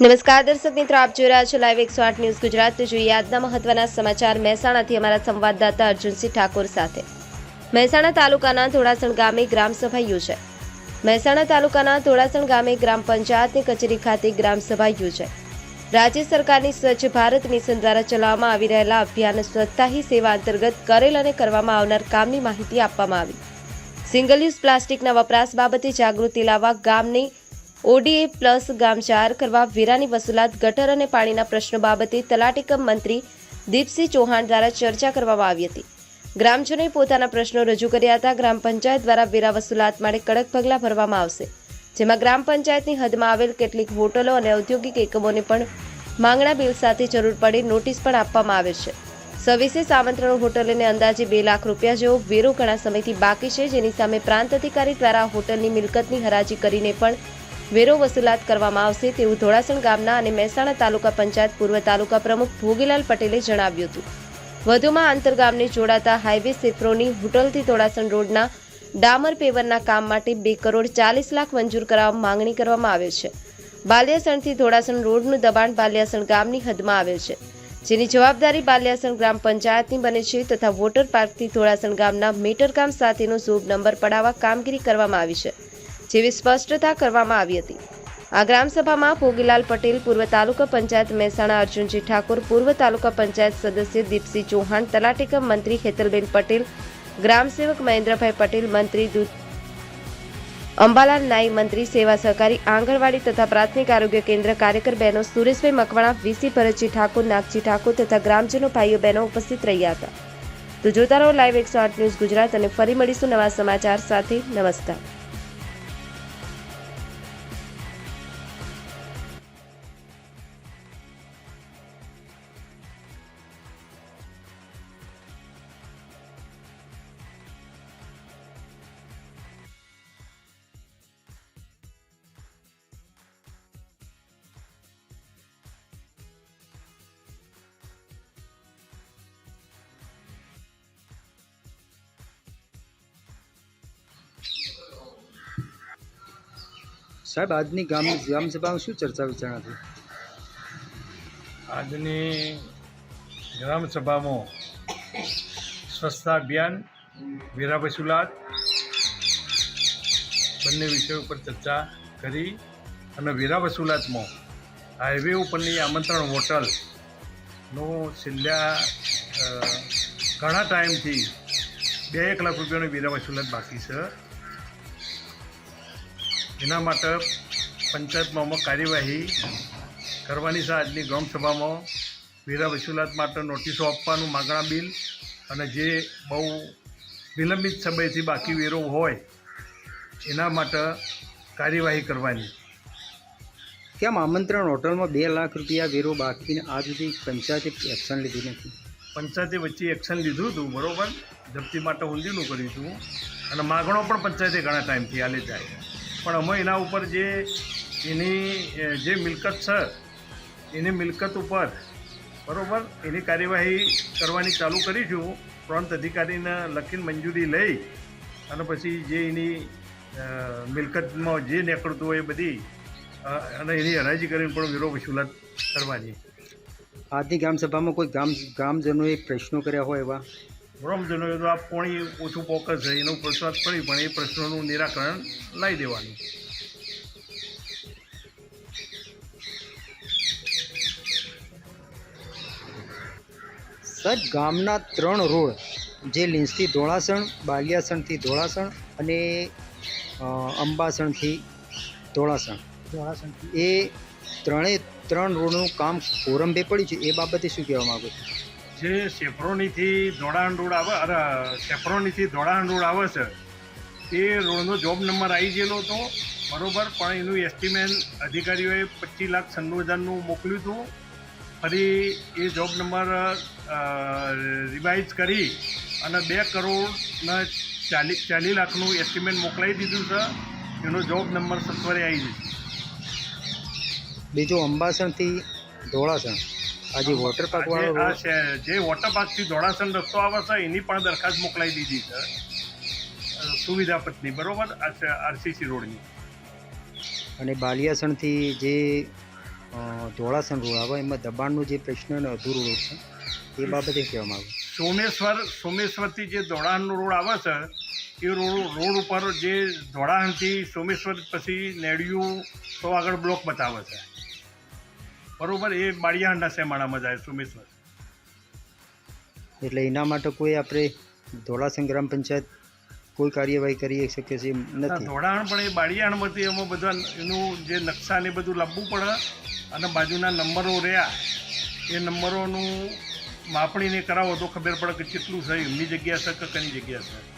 નમસ્કાર દર્શક મિત્રો, આપ જોઈ રહ્યા છો લાઈવ એકસો આઠ ન્યૂઝ ગુજરાત. જોઈએ આજના મહત્વના સમાચાર. મહેસાણાથી અમારા સંવાદદાતા અર્જુનસિંહ ઠાકોર સાથે. મહેસાણા તાલુકાના ધોળાસણ ગામે ગ્રામસભા યોજાઈ. મહેસાણા તાલુકાના ધોળાસણ ગામે ગ્રામ પંચાયતની કચેરી ખાતે ગ્રામસભા યોજાઈ. રાજ્ય સરકારની સ્વચ્છ ભારત મિશન દ્વારા ચલાવવામાં આવી રહેલા અભિયાન સ્વચ્છતા સેવા અંતર્ગત કરેલ અને કરવામાં આવનાર કામની માહિતી આપવામાં આવી. સિંગલ યુઝ પ્લાસ્ટિકના વપરાશ બાબતે જાગૃતિ લાવવા ગામની ઓડીએ પ્લસ ગામ જાહેર કરવા વેરાની વસૂલાત, ગટર અને પાણીના પ્રશ્નો બાબતે તલાટીકમ મંત્રી દીપસિંહ ચૌહાણ દ્વારા ચર્ચા કરવામાં આવી હતી. ગ્રામજનોએ પોતાના પ્રશ્નો રજૂ કર્યા હતા. ગ્રામ પંચાયત દ્વારા વેરા વસૂલાત માટે કડક પગલાં ભરવામાં આવશે. જેમાં ગ્રામ પંચાયતની હદમાં આવેલ કેટલીક હોટલો અને ઔદ્યોગિક એકમોને પણ માંગણા બિલ સાથે જરૂર પડે નોટિસ પણ આપવામાં આવે છે. સવિશેષ આમંત્રણ હોટલને અંદાજે બે લાખ રૂપિયા જેવો વેરો ઘણા સમયથી બાકી છે. જેની સામે પ્રાંત અધિકારી દ્વારા હોટલની મિલકતની હરાજી કરીને પણ વેરો વસૂલાત કરવામાં આવશે તેવું ધોળાસણ ગામના અને મહેસાણા તાલુકા પંચાયત પૂર્વ તાલુકા પ્રમુખ ભોગીલાલ પટેલે જણાવ્યું હતું. વધુમાં આંતરગામને જોડાતા હાઈવે સેફ્રોની હોટલથી ધોળાસણ રોડના ડામર પેવરના કામ માટે બે કરોડ ચાલીસ લાખ મંજૂર કરાવવા માંગણી કરવામાં આવે છે. બાલિયાસણથી ધોળાસણ રોડનું દબાણ બાલિયાસણ ગામની હદમાં આવે છે. જેની જવાબદારી બાલિયાસણ ગ્રામ પંચાયતની બને છે તથા વોટર પાર્કથી ધોળાસણ ગામના મીટરકામ સાથેનો શુભ નંબર પડાવવા કામગીરી કરવામાં આવી છે. જેવી સ્પષ્ટતા કરવામાં આવી હતી. આ ગ્રામસભામાં ભોગીલાલ પટેલ, પૂર્વ તાલુકા પંચાયત મહેસાણા અર્જુનજી ઠાકોર, પૂર્વ તાલુકા પંચાયત સદસ્ય દીપસિંહ ચૌહાણ તલાટીકમ મંત્રી હેતલબેન પટેલ, ગ્રામસેવક મહેન્દ્રભાઈ પટેલ, મંત્રી દૂધ અંબાલાલ નાઈ, મંત્રી સેવા સહકારી, આંગણવાડી તથા પ્રાથમિક આરોગ્ય કેન્દ્ર કાર્યકર બહેનો સુરેશભાઈ મકવાણા, વીસી ભરતજી ઠાકોર, નાગજી ઠાકોર તથા ગ્રામજનો ભાઈઓ બહેનો ઉપસ્થિત રહ્યા હતા. તો જોતા રહો લાઈવ એકસો આઠ ન્યૂઝ ગુજરાત અને ફરી મળીશું નવા સમાચાર સાથે. નમસ્કાર. સાહેબ, આજની ગામ ગ્રામસભામાં શું ચર્ચા વિચારણા થઈ? આજની ગ્રામસભામાં સ્વચ્છતા અભિયાન વેરા વસૂલાત બંને વિષયો ઉપર ચર્ચા કરી અને વીરા વસુલાતમાં હાઈવે ઉપરની આમંત્રણ હોટલનો છેલ્લા ઘણા ટાઈમથી બે એક લાખ રૂપિયાની વીરા વસુલાત બાકી છે. એના માટે પંચાયતમાં અમુક કાર્યવાહી કરવાની છે. આજની ગ્રામસભામાં વેરા વસૂલાત માટે નોટિસો આપવાનું માગણા બિલ અને જે બહુ વિલંબિત સમયથી બાકી વેરો હોય એના માટે કાર્યવાહી કરવાની. કેમ આમંત્રણ હોટલમાં બે લાખ રૂપિયા વેરો બાકીને આજ સુધી પંચાયતે એક્શન લીધી નથી? પંચાયતે વચ્ચે એક્શન લીધું હતું બરાબર. જપ્તી માટે ઊંધીનું કર્યું હતું. અને માગણો પણ પંચાયતે ઘણા ટાઈમથી આલે જાય. પણ અમે એના ઉપર જે એની જે મિલકત છે, એની મિલકત ઉપર બરાબર એની કાર્યવાહી કરવાની ચાલુ કરીશું. પ્રાંત અધિકારીને લખીને મંજૂરી લઈ અને પછી જે એની મિલકતમાં જે નીકળતું હોય એ બધી અને એની હરાજી કરીને પણ વેરો વસૂલાત કરવાની. આજની ગ્રામસભામાં કોઈ ગામ, ગામજનોએ પ્રશ્નો કર્યા હોય એવા? ગ્રામજનોએ તો આ પોણી ઓછું પોકસ છે એનો પ્રશ્ન પડી પણ એ પ્રશ્નોનું નિરાકરણ લાવી દેવાનું. સાહેબ ગામના ત્રણ રોડ જે લીંસથી ધોળાસણ બાલિયાસણથી ધોળાસણ અને અંબાસણથી ધોળાસણ. એ ત્રણેય ત્રણ રોડનું કામ કોરંબે પડ્યું છે એ બાબતે શું કહેવા માગું છો? જે સેફ્રોનીથી ધોળાણ રોડ આવે, અરે સેફ્રોનીથી ધોળાણ રોડ આવે છે, એ રોડનો જોબ નંબર આવી ગયેલો હતો, બરાબર, પણ એનું એસ્ટિમેટ અધિકારીઓએ પચીસ લાખ છન્નું હજારનું મોકલ્યું હતું. ફરી એ જોબ નંબર રિવાઇઝ કરી અને બે કરોડના ચાલીસ ચાલીસ લાખનું એસ્ટિમેટ મોકલાવી દીધું છે. એનો જોબ નંબર સત્વરે આવી જશે બીજું અંબાસણથી ધોળાસણ. આ જે વોટર પાર્ક વાળો આ છે- જે વોટર પાર્કથી ધોળાસણ રસ્તો આવે છે એની પણ દરખાસ્ત મોકલાવી દીધી છે. સુવિધા પત્ની બરોબર? આ છે આરસીસી રોડની. અને બાલિયાસણથી જે ધોળાસણ રોડ આવે એમાં દબાણનું જે પ્રશ્ન અને અધૂરો રોડ છે એ બાબતે કહેવામાં આવે. સોમેશ્વર સોમેશ્વરથી જે ધોળાણનો રોડ આવે છે એ રોડ રોડ ઉપર જે ધોળાણથી સોમેશ્વર પછી નેડિયું તો આગળ બ્લોક બતાવે છે. બરોબર એ બાળિયાહાંડા શેમાળામાં જાય સુમેશ્વર. એટલે એના માટે કોઈ આપણે ધોળાસણ ગ્રામ પંચાયત કોઈ કાર્યવાહી કરી શકીએ છીએ નથી. ધોળાણ પણ એ બાળિયાણમાંથી એમાં બધા એનું જે નકશા ને બધું લાવવું પડે અને બાજુના નંબરો રહ્યા. એ નંબરોનું માપણીને કરાવો તો ખબર પડે કે કેટલું છે એમની જગ્યા છે કે કઈ જગ્યા છે.